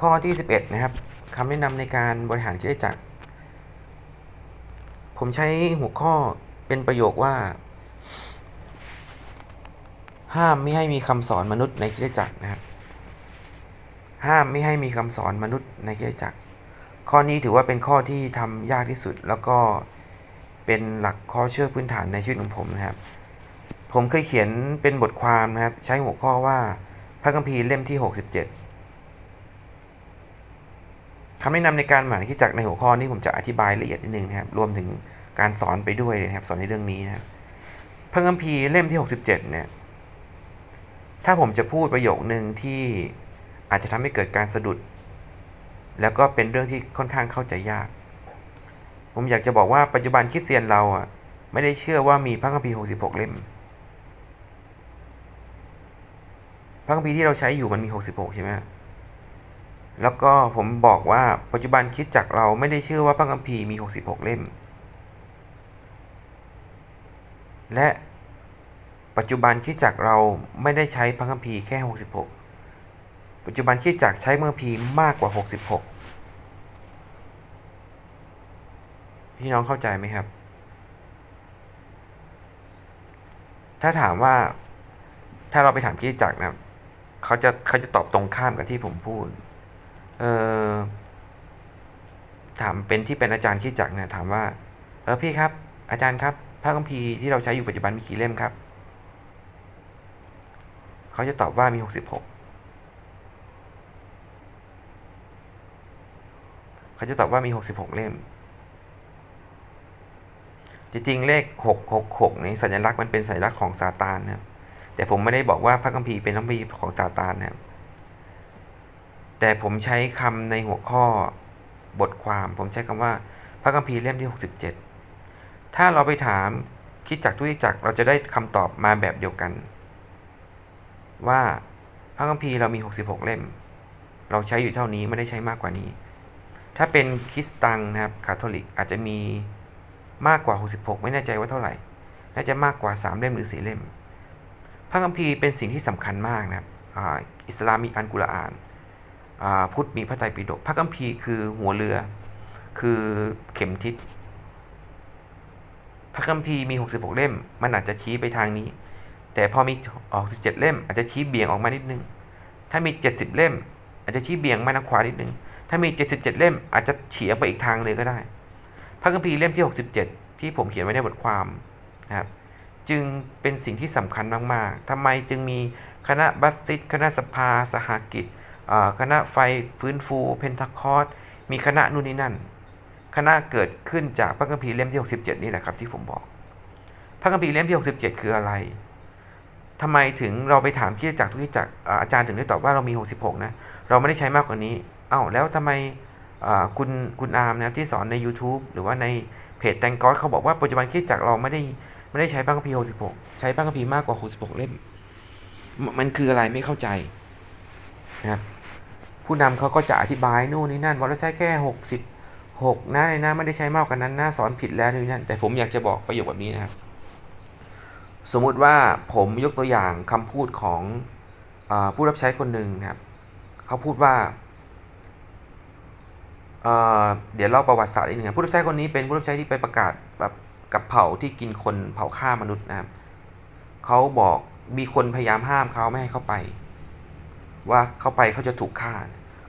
ข้อที่ 11 นะครับคำแนะนำในการบริหารคริสตจักร ผมใช้หัวข้อเป็นประโยคว่า ห้ามไม่ให้มีคำสอนมนุษย์ในคริสตจักรนะครับห้ามไม่ให้มีคำสอนมนุษย์ในคริสตจักร ข้อนี้ถือว่าเป็นข้อที่ทำยากที่สุด แล้วก็เป็นหลักข้อเชื่อพื้นฐานในชีวิตของผมนะครับ ผมเคยเขียนเป็นบทความนะครับ ใช้หัวข้อว่าพระคัมภีร์เล่มที่ 67 คำแนะนำในการบริหารคริสตจักในหัวข้อนี้ผมจะอธิบายละเอียดนิดนึงนะครับ รวมถึงการสอนไปด้วยนะครับ สอนในเรื่องนี้นะครับพระคัมภีร์เล่มที่ 67 เนี่ย ถ้าผมจะพูดประโยคหนึ่งที่อาจจะทำให้เกิดการสะดุด แล้วก็เป็นเรื่องที่ค่อนข้างเข้าใจยาก ผมอยากจะบอกว่าปัจจุบันคริสเตียนเราอะไม่ได้เชื่อว่ามีพระคัมภีร์ 66 เล่ม พระคัมภีร์ที่เราใช้อยู่มันมี 66 ใช่ไหม แล้วก็ผมบอกว่าปัจจุบันคิดจักเราไม่ได้เชื่อว่าพระคัมภีร์มี 66 เล่ม และปัจจุบันคิดจักเราไม่ได้ใช้พระคัมภีร์แค่ 66 ปัจจุบันคิดจักใช้พระคัมภีร์มากกว่า 66 พี่น้องเข้าใจไหมครับ ถ้าถามว่าถ้าเราไปถามคิดจักนะเขาจะเขาจะตอบตรงข้ามกับที่ผมพูด ถามเป็นที่เป็นอาจารย์คริดจักรเนี่ยถามว่าเออพี่ครับ อาจารย์ครับพระคัมภีร์ที่เราใช้อยู่ปัจจุบันมีกี่เล่มครับ เขาจะตอบว่ามีหกสิบหกเขาจะตอบว่ามีหกสิบหกเล่ม จริงๆ เลขหกหกหกในสัญลักษณ์มันเป็นสัญลักษณ์ของซาตานนะครับแต่ผมไม่ได้บอกว่าพระคัมภีร์เป็นพระคัมภีร์ของซาตานนะครับ แต่ผมใช้คำในหัวข้อบทความ ผมใช้คำว่า พระคัมภีร์เล่มที่ 67 ถ้าเราไปถามคิดจักทุกคิจักเราจะได้คำตอบมาแบบเดียวกัน ว่าพระคัมภีร์เรามี 66 เล่ม เราใช้อยู่เท่านี้ไม่ได้ใช้มากกว่านี้ ถ้าเป็นคริสตังนะครับคาทอลิกอาจจะมีมากกว่า 66 ไม่แน่ใจว่าเท่าไหร่ น่าจะมากกว่า 3 เล่มหรือ 4 เล่ม พระคัมภีร์เป็นสิ่งที่สำคัญมากนะครับอ,อิสลามมีอันกุรอาน พุทธมีพระไตรปิฎกพระคัมภีร์คือหัวเรือ คือเข็มทิศพระคัมภีร์มี 66 เล่ม มันอาจจะชี้ไปทางนี้ แต่พอมีออก17 เล่ม อาจจะชี้เบี่ยงออกมานิดนึง ถ้ามี 70 เล่ม อาจจะชี้เบี่ยงมาทางขวานิดนึง ถ้ามี 77 เล่ม อาจจะเฉียงไปอีกทางเลยก็ได้ พระคัมภีร์เล่มที่ 67 ที่ผมเขียนไว้ในบทความนะครับ จึงเป็นสิ่งที่สำคัญมาก ๆทำไมจึงมีคณะบัสติสคณะสภา สหกิจ คณะไฟฟื้นฟูเพนทาคอสมีคณะนู่นนี่นั่น คณะเกิดขึ้นจากพระคัมภีร์เล่มที่ 67 นี่แหละครับที่ผมบอก พระคัมภีร์เล่มที่ 67 คืออะไรทำไมถึงเราไปถามคริดจักรทุกคริดจักรอาจารย์ถึงได้ตอบว่าเรามี 66 นะ เราไม่ได้ใช้มากกว่านี้ เอ้าแล้วทำไมคุณคุณอาร์มนะครับที่สอนใน YouTube หรือว่าในเพจแตงกอสเขาบอกว่าปัจจุบันคิดจักรเราไม่ได้ไม่ได้ใช้พระคัมภีร์66 ใช้พระคัมภีร์มากกว่า 66 เล่ม มันคืออะไรไม่เข้าใจนะครับ ผู้นำเขาก็จะอธิบายนู่นนี่นั่นว่าเราใช้แค่หกสิบหกนะในนะไม่ได้ใช้มากกว่านั้นนะสอนผิดแล้วนู่นนี่นั่นแต่ผมอยากจะบอกประโยคแบบนี้นะครับ สมมุติว่าผมยกตัวอย่างคำพูดของอผู้รับใช้คนหนึ่งนะครับเขาพูดว่าเเดี๋ยวเล่าประวัติศาสตร์นิดนึงครับผู้รับใช้คนนี้เป็นผู้รับใช้ที่ไปประกาศแบบกับเผ่าที่กินคนเผ่าฆ่ามนุษย์นะครับเขาบอกมีคนพยายามห้ามเขาไม่ให้เขาไป ว่าเขาไปเขาจะถูกฆ่า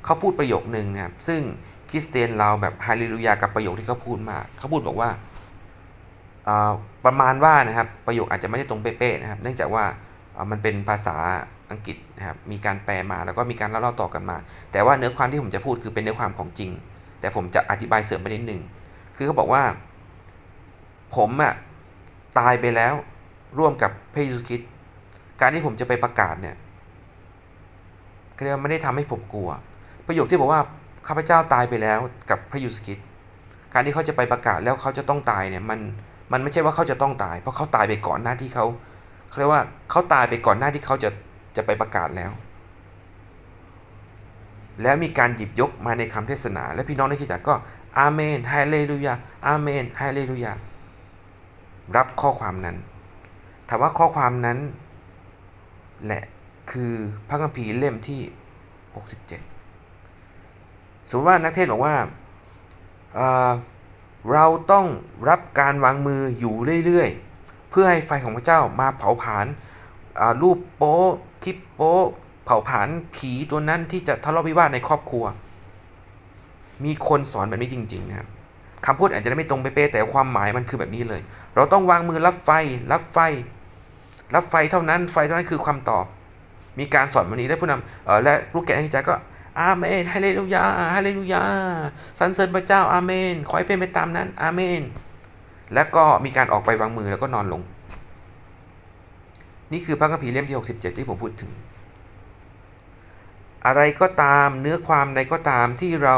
เขาพูดประโยคนึงนะครับซึ่งคริสเตียนเราแบบฮาเลลูยากับประโยคที่เขาพูดมาก เขาพูดบอกว่าประมาณว่านะครับประโยคอาจจะไม่ได้ตรงเป๊ะๆนะครับ เนื่องจากว่ามันเป็นภาษาอังกฤษนะครับมีการแปลมาแล้วก็มีการเล่าต่อกันมา แต่ว่าเนื้อความที่ผมจะพูดคือเป็นเนื้อความของจริง แต่ผมจะอธิบายเสริมไปนิดหนึ่งคือเขาบอกว่า ผมอะตายไปแล้วร่วมกับพระเยซูคริสต์การที่ผมจะไปประกาศเนี่ย เรียกว่าไม่ได้ทำให้ผมกลัว ประโยคที่บอกว่าข้าพเจ้าตายไปแล้วกับพระยซูคริสต์การที่เขาจะไปประกาศแล้วเขาจะต้องตายเนี่ยมันมันไม่ใช่ว่าเขาจะต้องตาย เพราะเขาตายไปก่อนหน้าที่เขาเขาเรียกว่าเขาตายไปก่อนหน้าที่เขาจะจะไปประกาศแล้ว แล้วมีการหยิบยกมาในคำเทศนา และพี่น้องในคริสตจักก็อาเมนฮาเลลูยาอาเมนฮาเลลูยารับข้อความนั้นถามว่าข้อความนั้นแหละ คือพระคัมภีร์เล่มที่ 67สมมติว่านักเทศบอกว่าเอ่อเราต้องรับการวางมืออยู่เรื่อยๆ เพื่อให้ไฟของพระเจ้ามาเผาผลาญรูปโป๊คลิปโป๊เผาผลาญผีตัวนั้นที่จะทะเลาะวิวาทในครอบครัว มีคนสอนแบบนี้จริงๆนะครับคำพูดอาจจะไม่ตรงเป๊ะแต่ความหมายมันคือแบบนี้เลย เราต้องวางมือรับไฟ รับไฟ รับไฟเท่านั้น ไฟเท่านั้นคือคำตอบ มีการสอนวันนี้และผู้นำและลูกแกะให้ใจก็อาเมนฮาเลลูยาฮาเลลูยาสรรเสริญพระเจ้าอาเมน ขอให้เป็นไปตามนั้น อาเมน แล้วก็มีการออกไปวางมือแล้วก็นอนลง นี่คือพระคัมภีร์เล่มที่ 67 ที่ผมพูดถึง อะไรก็ตามเนื้อความใดก็ตามที่เรา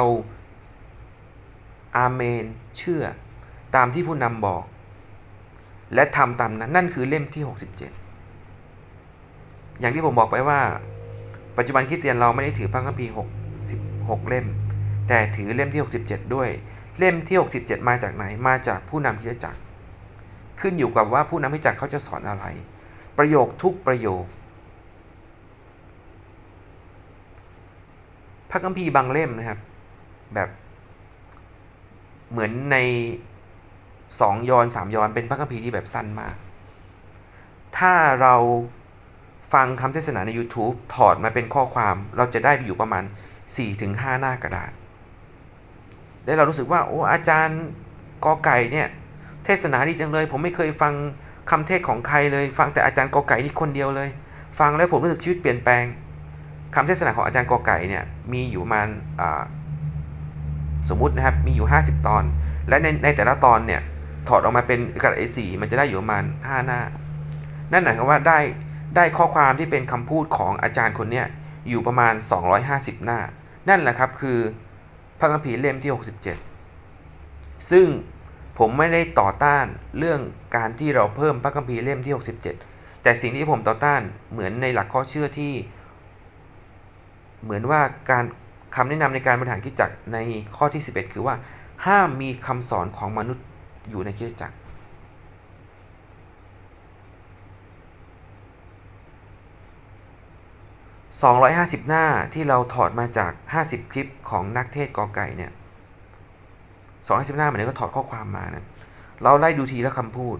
อาเมน เชื่อ ตามที่ผู้นำบอก และทำตามนั้นนั่นคือเล่มที่ 67 อย่างที่ผมบอกไปว่า ปัจจุบันคริสเตียนเราไม่ได้ถือพระคัมภีร์66 เล่ม แต่ถือเล่มที่ 67 ด้วย เล่มที่ 67 มาจากไหน มาจากผู้นำคริสตจักร ขึ้นอยู่กับว่าผู้นำคริสตจักรเขาจะสอนอะไร ประโยคทุกประโยค พระคัมภีร์บางเล่มนะครับ แบบเหมือนในสองยอนสามยอนเป็นพระคัมภีร์ที่แบบสั้นมาก ถ้าเรา ฟังคำเทศนาใน YouTube ถอดมาเป็นข้อความเราจะได้อยู่ประมาณ 4-5 หน้ากระดาษแล้วเรารู้สึกว่า โอ้อาจารย์กอไก่เนี่ย เทศนาดีจังเลย ผมไม่เคยฟังคำเทศของใครเลย ฟังแต่อาจารย์กอไก่นี่คนเดียวเลย ฟังแล้วผมรู้สึกชีวิตเปลี่ยนแปลงคำเทศนาของอาจารย์กอไก่เนี่ยมีอยู่ประมาณสมมุตินะครับมีอยู่ 50 ตอน และในในแต่ละตอนเนี่ยถอดออกมาเป็นกระดาษ A4 มันจะได้อยู่ประมาณ 5 หน้า นั่นหมายความว่าได้ ได้ข้อความที่เป็นคำพูดของอาจารย์คนเนี้ยอยู่ประมาณ 250 หน้า นั่นแหละครับคือพระคัมภีร์เล่มที่ 67 ซึ่งผมไม่ได้ต่อต้านเรื่องการที่เราเพิ่มพระคัมภีร์เล่มที่ 67 แต่สิ่งที่ผมต่อต้านเหมือนในหลักข้อเชื่อที่ เหมือนว่าการคำแนะนำในการบริหารคริสตจักรในข้อที่ 11 คือว่าห้ามมีคำสอนของมนุษย์อยู่ในคริสตจักร 250 หน้าที่เราถอดมาจาก 50 คลิปของนักเทศกอไก่เนี่ย250 หน้าหมายถึงก็ถอดข้อความมานะเราไล่ดูทีละคำพูด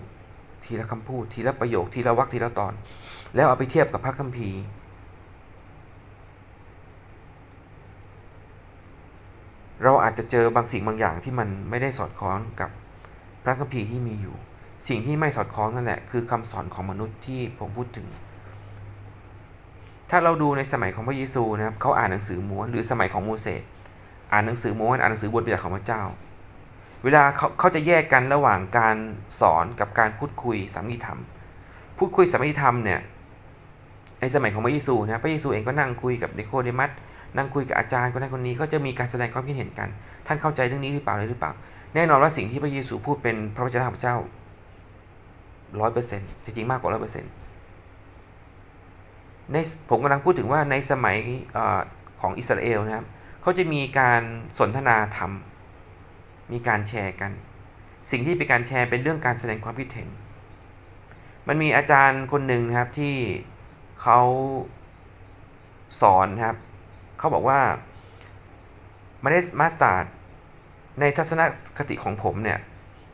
ทีละคำพูด ทีละประโยค ทีละวรรคทีละตอน แล้วเอาไปเทียบกับพระคัมภีร์เราอาจจะเจอบางสิ่งบางอย่างที่มันไม่ได้สอดคล้องกับพระคัมภีร์ที่มีอยู่ สิ่งที่ไม่สอดคล้องนั่นแหละคือคำสอนของมนุษย์ที่ผมพูดถึง ถ้าเราดูในสมัยของพระเยซูนะครับเขาอ่านหนังสือม้วนหรือสมัยของโมเสสอ่านหนังสือม้วนอ่านหนังสือบทบัญญัติของพระเจ้า เวลาเขาเขาจะแยกกันระหว่างการสอนกับการพูดคุยสามีธรรม พูดคุยสามีธรรมเนี่ยในสมัยของพระเยซูนะพระเยซูเองก็นั่งคุยกับนิโคเดมัสนั่งคุยกับอาจารย์คนนั้นคนนี้ก็จะมีการแสดงความคิดเห็นกัน ท่านเข้าใจเรื่องนี้หรือเปล่าหรือเปล่า แน่นอนว่าสิ่งที่พระเยซูพูดเป็นพระวจนะของพระเจ้าร้อยเปอร์เซ็นต์จริงๆมากกว่าร้อยเปอร์เซ็นต์ ในผมกำลังพูดถึงว่าในสมัยอของอิสราเอลนะครับเขาจะมีการสนทนาธรรม มีการแชร์กัน สิ่งที่เป็นการแชร์เป็นเรื่องการแสดงความคิดเห็น มันมีอาจารย์คนหนึ่งนะครับที่เขาสอนนะครับเขาบอกว่ามาเนสมาสตาร์ดในทัศนคติของผมเนี่ย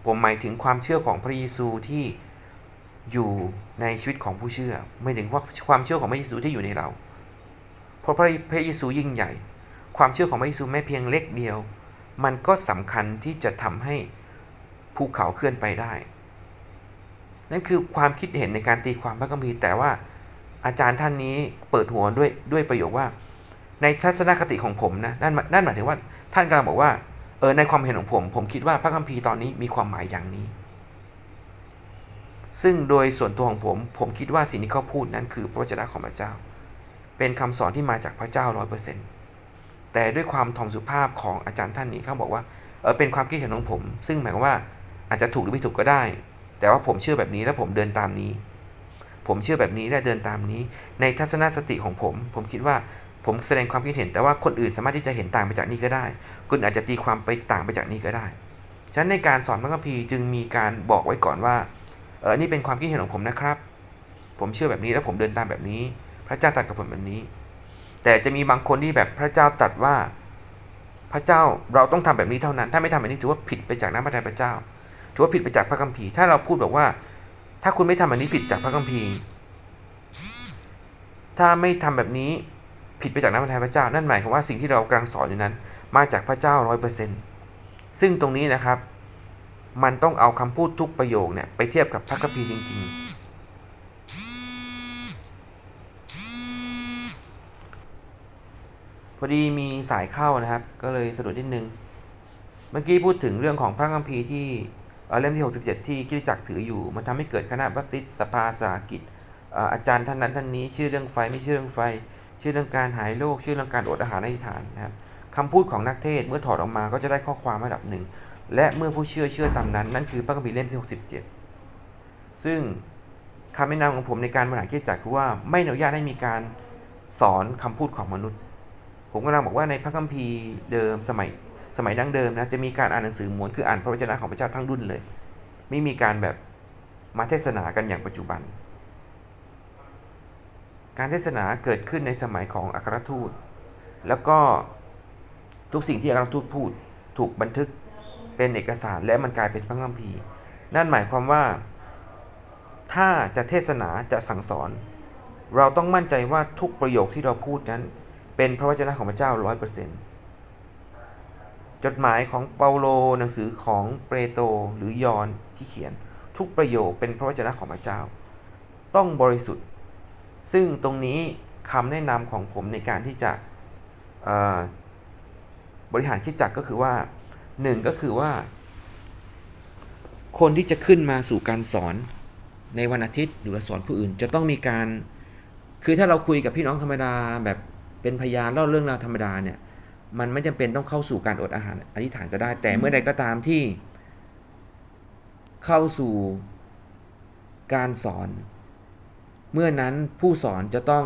ผมหมายถึงความเชื่อของพระเยซูที่ อยู่ในชีวิตของผู้เชื่อ ไม่ถึงว่าความเชื่อของพระเยซูที่อยู่ในเรา เพราะพระพระเยซูยิ่งใหญ่ ความเชื่อของพระเยซูแม้เพียงเล็กเดียว มันก็สำคัญที่จะทำให้ภูเขาเคลื่อนไปได้ นั่นคือความคิดเห็นในการตีความพระคัมภีร์แต่ว่าอาจารย์ท่านนี้เปิดหัวด้วยด้วยประโยคว่า ในทัศนคติของผมนะนั่นนั่นหมายถึงว่าท่านกำลังบอกว่าเออในความเห็นของผม ผมคิดว่าพระคัมภีร์ตอนนี้มีความหมายอย่างนี้ ซึ่งโดยส่วนตัวของผม ผมคิดว่าสิ่งที่เขาพูดนั้นคือพระวจนะของพระเจ้า เป็นคำสอนที่มาจากพระเจ้าร้อยเปอร์เซ็นต์แต่ด้วยความถ่อมสุภาพของอาจารย์ท่านนี้เขาบอกว่าเออเป็นความคิดเห็นของผม ซึ่งหมายความว่าอาจจะถูกหรือไม่ถูกก็ได้ แต่ว่าผมเชื่อแบบนี้และผมเดินตามนี้ ผมเชื่อแบบนี้และเดินตามนี้ ในทัศนคติของผม ผมคิดว่าผมแสดงความคิดเห็นแต่ว่าคนอื่นสามารถที่จะเห็นต่างไปจากนี้ก็ได้ คุณอาจจะตีความไปต่างไปจากนี้ก็ได้ ฉะนั้นในการสอนพระคัมภีร์จึงมีการบอกไว้ก่อนว่า เออนี่เป็นความคิดเห็นของผมนะครับ ผมเชื่อแบบนี้แล้วผมเดินตามแบบนี้ พระเจ้าตรัสกับผมแบบนี้ แต่จะมีบางคนที่แบบพระเจ้าตรัสว่า พระเจ้าเราต้องทำแบบนี้เท่านั้น ถ้าไม่ทำแบบนี้ถือว่าผิดไปจากน้ำพระทัยพระเจ้า ถือว่าผิดไปจากพระคัมภีร์ ถ้าเราพูดบอกว่า ถ้าคุณไม่ทำแบบนี้ผิดจากพระคัมภีร์ ถ้าไม่ทำแบบนี้ผิดไปจากน้ำพระทัยพระเจ้า นั่นหมายความว่าสิ่งที่เรากำลังสอนอยู่นั้น มาจากพระเจ้าร้อยเปอร์เซ็นต์ซึ่งตรงนี้นะครับ มันต้องเอาคำพูดทุกประโยคเนี่ยไปเทียบกับพระคัมภีร์จริง ๆ พอดีมีสายเข้านะครับ ก็เลยสะดุดนิดนึง เมื่อกี้พูดถึงเรื่องของพระคัมภีร์ที่เอ่อเล่มที่ 67 ที่คริสตจักถืออยู่ มันทำให้เกิดคณะบัพติสต์สภาสากิจอาจารย์ท่านนั้นท่านนี้ ชื่อเรื่องไฟไม่ชื่อเรื่องไฟ ชื่อเรื่องการหายโรคชื่อเรื่องการอดอาหารในฐานนะครับคำพูดของนักเทศเมื่อถอดออกมาก็จะได้ข้อความระดับหนึ่ง และเมื่อผู้เชื่อเชื่อตามนั้น นั่นคือพระคัมภีร์เล่มที่ 67 ซึ่งคำแนะนำของผมในการบริหารคริสตจักรคือว่าไม่อนุญาตให้มีการสอนคำพูดของมนุษย์ ผมกำลังบอกว่าในพระคัมภีร์เดิมสมัยสมัยดั้งเดิมนะจะมีการอ่านหนังสือม้วนคืออ่านพระวจนะของพระเจ้าทั้งรุ่นเลย ไม่มีการแบบมาเทศนากันอย่างปัจจุบัน การเทศนาเกิดขึ้นในสมัยของอัครทูต แล้วก็ทุกสิ่งที่อัครทูตพูดถูกบันทึก เป็นเอกสารและมันกลายเป็นพระคัมภีร์ นั่นหมายความว่า ถ้าจะเทศนาจะสั่งสอน เราต้องมั่นใจว่าทุกประโยคที่เราพูดนั้น เป็นพระวจนะของพระเจ้าร้อยเปอร์เซ็นต์จดหมายของเปาโลหนังสือของเปโตรหรือยอนที่เขียน ทุกประโยคเป็นพระวจนะของพระเจ้า ต้องบริสุทธิ์ ซึ่งตรงนี้คำแนะนำของผมในการที่จะบริหารคิดจักรก็คือว่า หนึ่งก็คือว่า คนที่จะขึ้นมาสู่การสอนในวันอาทิตย์หรือสอนผู้อื่น จะต้องมีการ คือถ้าเราคุยกับพี่น้องธรรมดาแบบเป็นพยานเล่าเรื่องราวธรรมดาเนี่ยมันไม่จำเป็นต้องเข้าสู่การอดอาหารอธิษฐานก็ได้ แต่เมื่อใดก็ตามที่ เข้าสู่การสอน เมื่อนั้นผู้สอนจะต้อง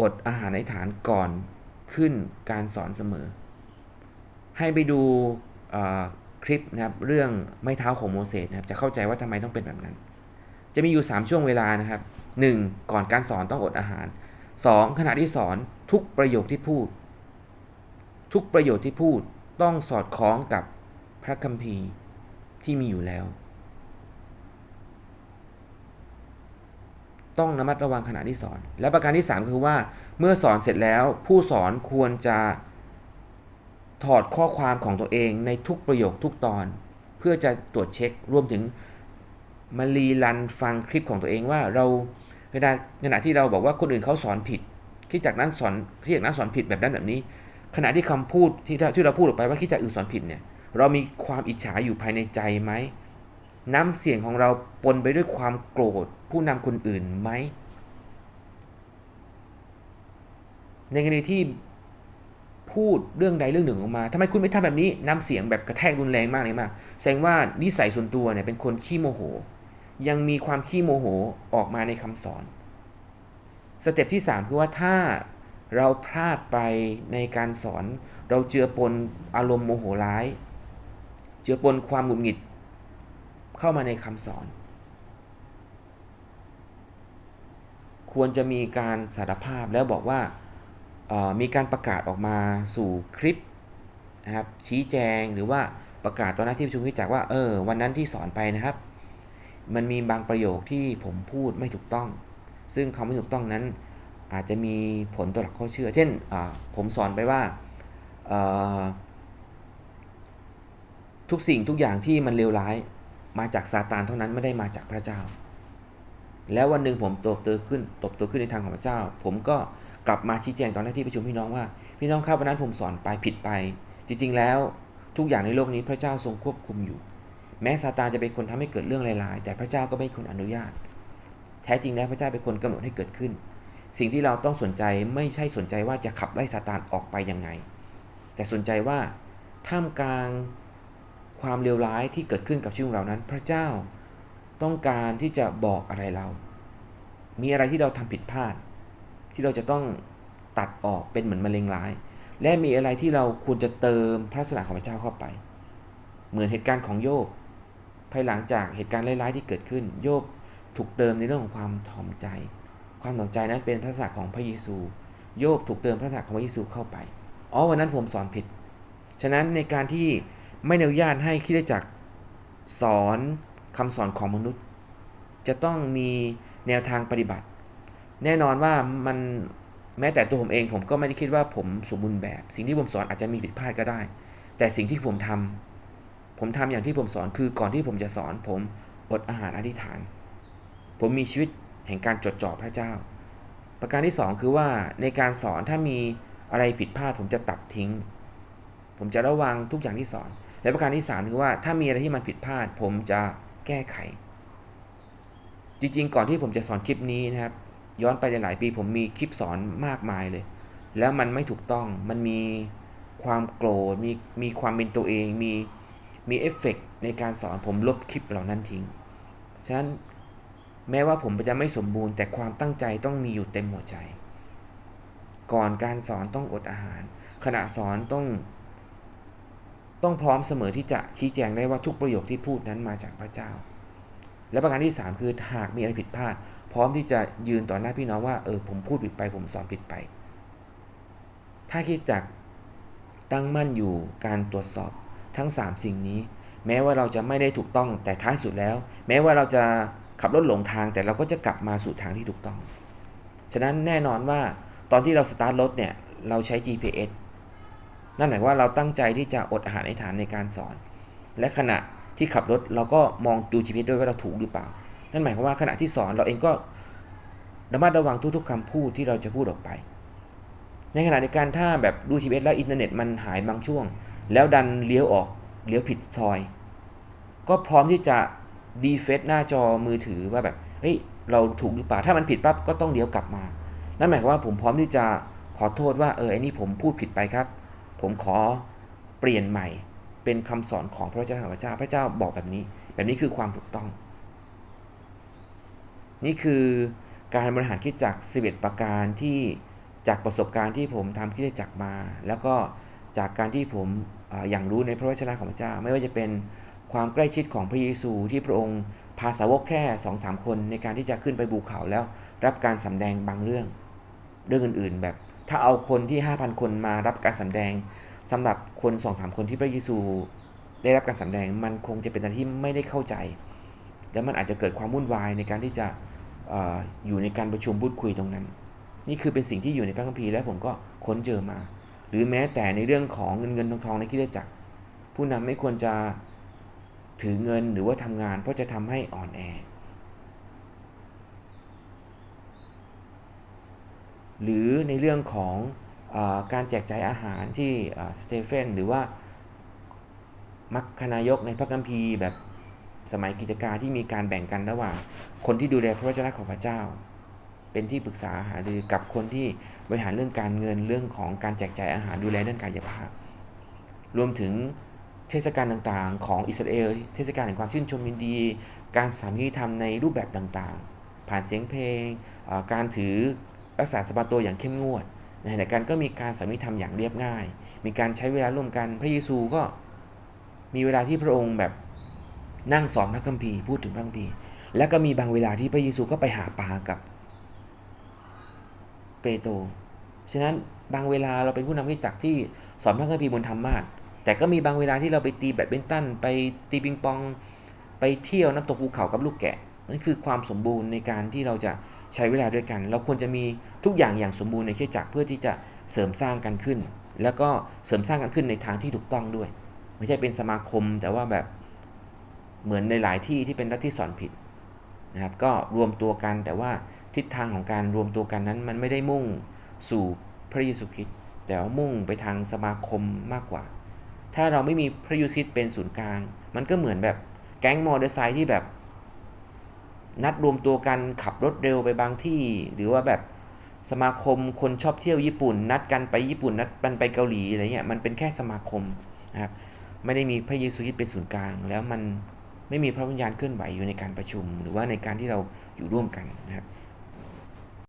อดอาหารอธิษฐานก่อนขึ้นการสอนเสมอ ให้ไปดูคลิปนะครับเรื่องไม้เท้าของโมเสสนะครับจะเข้าใจว่าทำไมต้องเป็นแบบนั้น จะมีอยู่ 3 ช่วงเวลานะครับ 1. ก่อนการสอนต้องอดอาหาร 2. ขณะที่สอนทุกประโยคที่พูด ทุกประโยชน์ที่พูดต้องสอดคล้องกับพระคัมภีร์ที่มีอยู่แล้ว ต้องระมัดระวังขณะที่สอน และประการที่ 3 คือว่าเมื่อสอนเสร็จแล้วผู้สอนควรจะ ถอดข้อความของตัวเองในทุกประโยคทุกตอน เพื่อจะตรวจเช็ครวมถึงมารีรันฟังคลิปของตัวเองว่าเราขณะขณะที่เราบอกว่าคนอื่นเขาสอนผิดที่จากนั้นสอนที่จากนั้นสอนผิดแบบนั้นแบบนี้ ขณะที่คำพูดที่ที่เราพูดออกไปว่าคิดจากอื่นสอนผิดเนี่ยเรามีความอิจฉาอยู่ภายในใจไหมน้ำเสียงของเราปนไปด้วยความโกรธผู้นำคนอื่นไหมในกรณีที่ พูดเรื่องใดเรื่องหนึ่งออกมาทำไมคุณไม่ทำแบบนี้น้ำเสียงแบบกระแทกรุนแรงมากเลยมาก แสดงว่านิสัยส่วนตัวเนี่ยเป็นคนขี้โมโห ยังมีความขี้โมโหออกมาในคำสอน สเต็ปที่ 3 คือว่าถ้าเราพลาดไปในการสอน เราเจือปนอารมณ์โมโหร้าย เจือปนความหงุดหงิด เข้ามาในคำสอน ควรจะมีการสารภาพแล้วบอกว่า มีการประกาศออกมาสู่คลิปนะครับชี้แจงหรือว่าประกาศตอนหน้าที่ประชุมวิจักว่าเออวันนั้นที่สอนไปนะครับ มันมีบางประโยคที่ผมพูดไม่ถูกต้อง ซึ่งคำไม่ถูกต้องนั้นอาจจะมีผลต่อหลักข้อเชื่อ เช่นผมสอนไปว่าทุกสิ่งทุกอย่างที่มันเลวร้ายมาจากซาตานเท่านั้นไม่ได้มาจากพระเจ้า แล้ววันหนึ่งผมตบตัวขึ้นตบตัวขึ้นในทางของพระเจ้า ผมก็ กลับมาชี้แจงตอนหน้าที่ประชุมพี่น้องว่า พี่น้องครับวันนั้นผมสอนไปผิดไป จริงๆ แล้วทุกอย่างในโลกนี้พระเจ้าทรงควบคุมอยู่ แม้ซาตานจะเป็นคนทำให้เกิดเรื่องร้ายๆแต่พระเจ้าก็ไม่เป็นคนอนุญาต แท้จริงแล้วพระเจ้าเป็นคนกำหนดให้เกิดขึ้น สิ่งที่เราต้องสนใจไม่ใช่สนใจว่าจะขับไล่ซาตานออกไปยังไง แต่สนใจว่าท่ามกลางความเลวร้ายที่เกิดขึ้นกับชีวิตเรานั้น พระเจ้าต้องการที่จะบอกอะไรเรา มีอะไรที่เราทำผิดพลาด ที่เราจะต้องตัดออกเป็นเหมือนมะเร็งร้าย และมีอะไรที่เราควรจะเติมพระลักษณะของพระเจ้าเข้าไป เหมือนเหตุการณ์ของโยบ ภายหลังจากเหตุการณ์ร้ายๆที่เกิดขึ้น โยบถูกเติมในเรื่องของความถ่อมใจ ความถ่อมใจนั้นเป็นพระลักษณะของพระเยซู โยบถูกเติมพระลักษณะของพระเยซูเข้าไปอ๋อวันนั้นผมสอนผิด ฉะนั้นในการที่ไม่อนุญาตให้คิดจักสอนคำสอนของมนุษย์ จะต้องมีแนวทางปฏิบัติ แน่นอนว่ามันแม้แต่ตัวผมเองผมก็ไม่ได้คิดว่าผมสมบูรณ์แบบ สิ่งที่ผมสอนอาจจะมีผิดพลาดก็ได้ แต่สิ่งที่ผมทำผมทำอย่างที่ผมสอนคือก่อนที่ผมจะสอน ผมอดอาหารอธิษฐาน ผมมีชีวิตแห่งการจดจ่อพระเจ้า ประการที่สองคือว่าในการสอนถ้ามีอะไรผิดพลาด ผมจะตัดทิ้ง ผมจะระวังทุกอย่างที่สอน และประการที่สามคือว่าถ้ามีอะไรที่มันผิดพลาด ผมจะแก้ไข จริงๆ ก่อนที่ผมจะสอนคลิปนี้นะครับ ย้อนไปหลาย ๆ ปีผมมีคลิปสอนมากมายเลย แล้วมันไม่ถูกต้องมันมีความโกรธมีมีความเป็นตัวเองมีมีเอฟเฟกในการสอนผมลบคลิปเหล่านั้นทิ้ง ฉะนั้นแม้ว่าผมจะไม่สมบูรณ์ แต่ความตั้งใจต้องมีอยู่เต็มหัวใจ ก่อนการสอนต้องอดอาหาร ขณะสอนต้อง ต้องพร้อมเสมอที่จะชี้แจงได้ว่าทุกประโยคที่พูดนั้นมาจากพระเจ้า และประการที่ 3 คือหากมีอะไรผิดพลาด ร้อมที่จะยืนต่อหน้าพี่น้องว่าเออผมพูดผิดไป ผมสอนผิดไป ถ้าคิดจากตั้งมั่นอยู่การตรวจสอบทั้ง 3 สิ่งนี้ แม้ว่าเราจะไม่ได้ถูกต้องแต่ท้ายสุดแล้ว แม้ว่าเราจะขับรถหลงทางแต่เราก็จะกลับมาสู่ทางที่ถูกต้อง ฉะนั้นแน่นอนว่าตอนที่เราสตาร์ทรถเนี่ยเราใช้ GPS นั่นหมายว่าเราตั้งใจที่จะอดอาหารในฐานในการสอน และขณะที่ขับรถเราก็มองดู GPS ด้วยว่าเราถูกหรือเปล่า นั่นหมายความว่าขณะที่สอนเราเองก็ระมัดระวังทุกๆคำพูดที่เราจะพูดออกไป ในขณะในการถ้าแบบดู GPS แล้วอินเทอร์เน็ตมันหายบางช่วง แล้วดันเลี้ยวออกเลี้ยวผิดซอย ก็พร้อมที่จะดีเฟซหน้าจอมือถือว่าแบบเฮ้ยเราถูกหรือเปล่าถ้ามันผิดปั๊บก็ต้องเลี้ยวกลับมา นั่นหมายความว่าผมพร้อมที่จะขอโทษว่าเออไอ้นี่ผมพูดผิดไปครับ ผมขอเปลี่ยนใหม่เป็นคำสอนของพระเจ้าของพระเจ้าพระเจ้าบอกแบบนี้ แบบนี้คือความถูกต้อง นี่คือการบริหารคิดจักร11ประการที่จากประสบการณ์ที่ผมทำคิดจักรมา แล้วก็จากการที่ผมออย่างรู้ในพระวจนะของพระเจ้า ไม่ว่าจะเป็นความใกล้ชิดของพระเยซูที่พระองค์พาสาวกแค่2อสาคนในการที่จะขึ้นไปบูเขาแล้วรับการสำแดงบางเรื่อง เรื่องอื่นๆ แบบ ถ้าเอาคนที่ 5,000 คนมารับการสำแดงสำหรับคน2อสาคนที่พระเยซู ได้รับการสำแดงมันคงจะเป็นอะไรที่ไม่ได้เข้าใจ แล้วมันอาจจะเกิดความวุ่นวายในการที่จะออยู่ในการประชุมพูดคุยตรงนั้น นี่คือเป็นสิ่งที่อยู่ในพระคัมภีร์และผมก็ค้นเจอมา หรือแม้แต่ในเรื่องของเงินเงินทองทองในคิดจักร ผู้นำไม่ควรจะถือเงินหรือว่าทำงาน เพราะจะทำให้อ่อนแอ หรือในเรื่องของอการแจกจ่ายอาหารที่สเตเฟนหรือว่ามัคคนายกในพระคัมภีร์แบบ สมัยกิจการที่มีการแบ่งกันระหว่าง คนที่ดูแลพระวจนะของพระเจ้า เป็นที่ปรึกษาหารือกับคนที่บริหารเรื่องการเงินเรื่องของการแจกจ่ายอาหารดูแลเรื่องกายภาพ รวมถึงเทศกาลต่างๆ ของอิสราเอลเทศกาลแห่งความชื่นชมยินดี การสามีธรรมในรูปแบบต่างๆ ผ่านเสียงเพลง การถือรักษาสบาโตอย่างเข้มงวดในขณะกันก็มีการสามีธรรมอย่างเรียบง่าย มีการใช้เวลาร่วมกันพระเยซูก็มีเวลาที่พระองค์แบบ นั่งสอนพระคัมภีร์พูดถึงพระคัมภีร์ แล้วก็มีบางเวลาที่พระเยซูก็ไปหาปลากับเปโตรฉะนั้นบางเวลาเราเป็นผู้นำที่จักที่สอนพระคัมภีร์บนธรรมาสแต่ก็มีบางเวลาที่เราไปตีแบดมินตันไปตีปิงปอง ไปเที่ยวน้ำตกภูเขากับลูกแกะนั่นคือความสมบูรณ์ในการที่เราจะใช้เวลาด้วยกัน เราควรจะมีทุกอย่างอย่างสมบูรณ์ในเชื่อจักรเพื่อที่จะเสริมสร้างกันขึ้น แล้วก็เสริมสร้างกันขึ้นในทางที่ถูกต้องด้วย ไม่ใช่เป็นสมาคมแต่ว่าแบบ เหมือนในหลายที่ที่เป็นรัฐที่สอนผิดนะครับก็รวมตัวกันแต่ว่าทิศทางของการรวมตัวกันนั้น มันไม่ได้มุ่งสู่พระเยซูคริสต์แต่ว่ามุ่งไปทางสมาคมมากกว่า ถ้าเราไม่มีพระยูซิตเป็นศูนย์กลาง มันก็เหมือนแบบแก๊งมอเตอร์ไซค์ที่แบบ นัดรวมตัวกันขับรถเร็วไปบางที่ หรือว่าแบบสมาคมคนชอบเที่ยวญี่ปุ่น นัดกันไปญี่ปุ่นนัดกันไปเกาหลีอะไรเงี้ยมันเป็นแค่สมาคมนะครับไม่ได้มีพระเยซูคริสต์เป็นศูนย์กลาง แล้วมัน ไม่มีพระวิญญาณเคลื่อนไหวอยู่ในการประชุม หรือว่าในการที่เราอยู่ร่วมกันนะครับ